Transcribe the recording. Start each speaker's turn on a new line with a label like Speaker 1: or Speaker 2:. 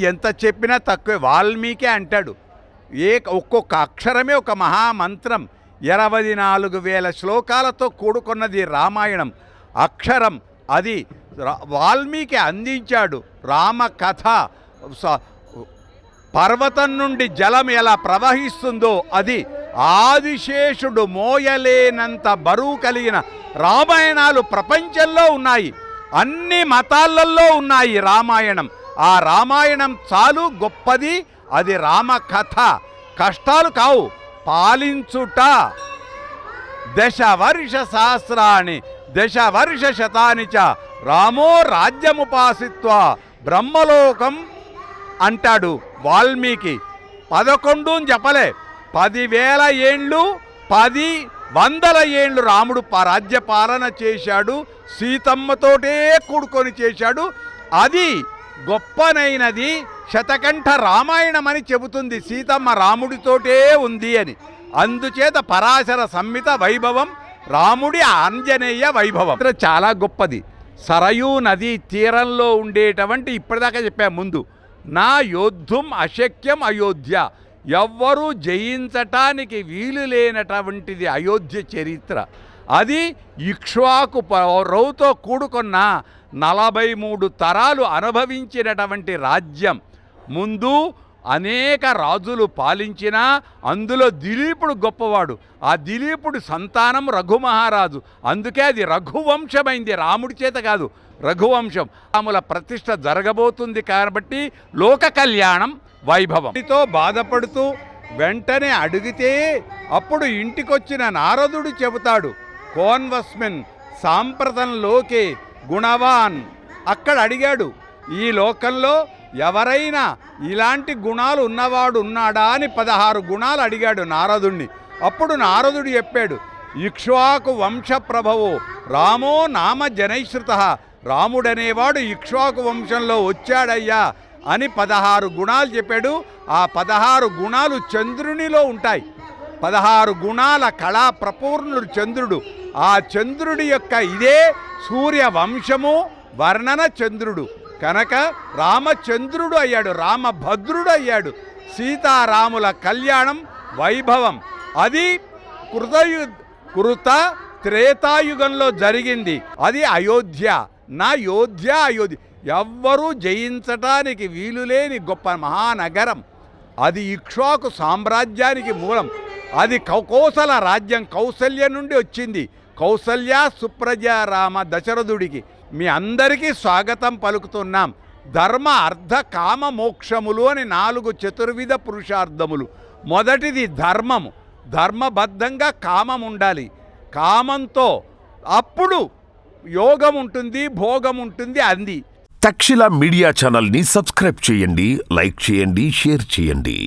Speaker 1: ఎంత చెప్పినా తక్కువే. వాల్మీకి అంటాడు ఏ ఒక్కొక్క అక్షరమే ఒక మహామంత్రం. ఇరవై నాలుగు వేల శ్లోకాలతో కూడుకున్నది రామాయణం. అక్షరం అది వాల్మీకి అందించాడు రామ కథ స- పర్వతం నుండి జలం ఎలా ప్రవహిస్తుందో అది ఆదిశేషుడు మోయలేనంత బరువు కలిగిన రామాయణాలు ప్రపంచంలో ఉన్నాయి. అన్ని మతాలలో ఉన్నాయి రామాయణం. ఆ రామాయణం చాలు గొప్పది అది రామ కథ కష్టాలు కావు పాలించుట. దశ వర్ష దశవర్ష దశ వర్ష శతాని చ రామో రాజ్యముపాసిత్వ బ్రహ్మలోకం అంటాడు వాల్మీకి. పదకొండు అని చెప్పలే పదివేల ఏండ్లు పది వందల ఏండ్లు రాముడు ప- రాజ్య పాలన చేశాడు సీతమ్మతోటే కూడుకొని చేశాడు. అది గొప్పనైనది శతకంఠ రామాయణం అని చెబుతుంది సీతమ్మ రాముడితోటే ఉంది అని. అందుచేత పరాశర సంహిత వైభవం రాముడి ఆంజనేయ వైభవం. చాలా గొప్పది. సరయూ నది తీరంలో ఉండేటువంటి ఇప్పటిదాకా చెప్పా ముందు. నా యోద్ధుం అశక్యం అయోధ్య. ఎవ్వరూ జయించటానికి వీలు లేనటువంటిది అయోధ్య చరిత్ర. అది ఇక్ష్వాకు రౌతో కూడుకున్న నలభై మూడు తరాలు అనుభవించినటువంటి రాజ్యం. ముందు అనేక రాజులు పాలించినా అందులో దిలీపుడు గొప్పవాడు. ఆ దిలీపుడు సంతానం రఘుమహారాజు. అందుకే అది రఘువంశమైంది. రాముడి చేత కాదు రఘువంశం. రాముల ప్రతిష్ట జరగబోతుంది కాబట్టి లోక కళ్యాణం వైభవం. దీనితో బాధపడుతూ వెంటనే అడిగితే అప్పుడు ఇంటికొచ్చిన నారదుడు చెబుతాడు కోన్వస్మిన్ సాంప్రతంలోకే గుణవాన్. అక్కడ అడిగాడు ఈ లోకంలో ఎవరైనా ఇలాంటి గుణాలు ఉన్నవాడు ఉన్నాడా? అని పదహారు గుణాలు అడిగాడు నారదుణ్ణి. అప్పుడు నారదుడు చెప్పాడు ఇక్ష్వాకు వంశ ప్రభవో రామో నామ జనైశ్రుత. రాముడనేవాడు ఇక్ష్వాకు వంశంలో వచ్చాడయ్యా అని పదహారు గుణాలు చెప్పాడు. ఆ పదహారు గుణాలు చంద్రునిలో ఉంటాయి. పదహారు గుణాల కళా ప్రపూర్ణుడు చంద్రుడు. ఆ చంద్రుడి యొక్క ఇదే సూర్య వంశము వర్ణన చంద్రుడు. కనుక రామచంద్రుడు అయ్యాడు రామభద్రుడు అయ్యాడు. సీతారాముల కళ్యాణం వైభవం. అది కృతయు కృత త్రేతాయుగంలో జరిగింది. అది అయోధ్య. నా యోధ్య అయోధ్య. ఎవ్వరూ జయించటానికి వీలులేని గొప్ప మహానగరం. అది ఇక్ష్వాకు సామ్రాజ్యానికి మూలం. అది కౌకోసల రాజ్యం కౌసల్య నుండి వచ్చింది. కౌసల్య సుప్రజారామ దశరథుడికి. మీ అందరికీ స్వాగతం పలుకుతున్నాం. ధర్మ అర్ధ కామ మోక్షములు అని నాలుగు చతుర్విధ పురుషార్థములు. మొదటిది ధర్మము. ధర్మబద్ధంగా కామం ఉండాలి. కామంతో అప్పుడు యోగం ఉంటుంది భోగం ఉంటుంది అంది.
Speaker 2: తక్షిల మీడియా ఛానల్ని సబ్స్క్రైబ్ చేయండి లైక్ చేయండి షేర్ చేయండి.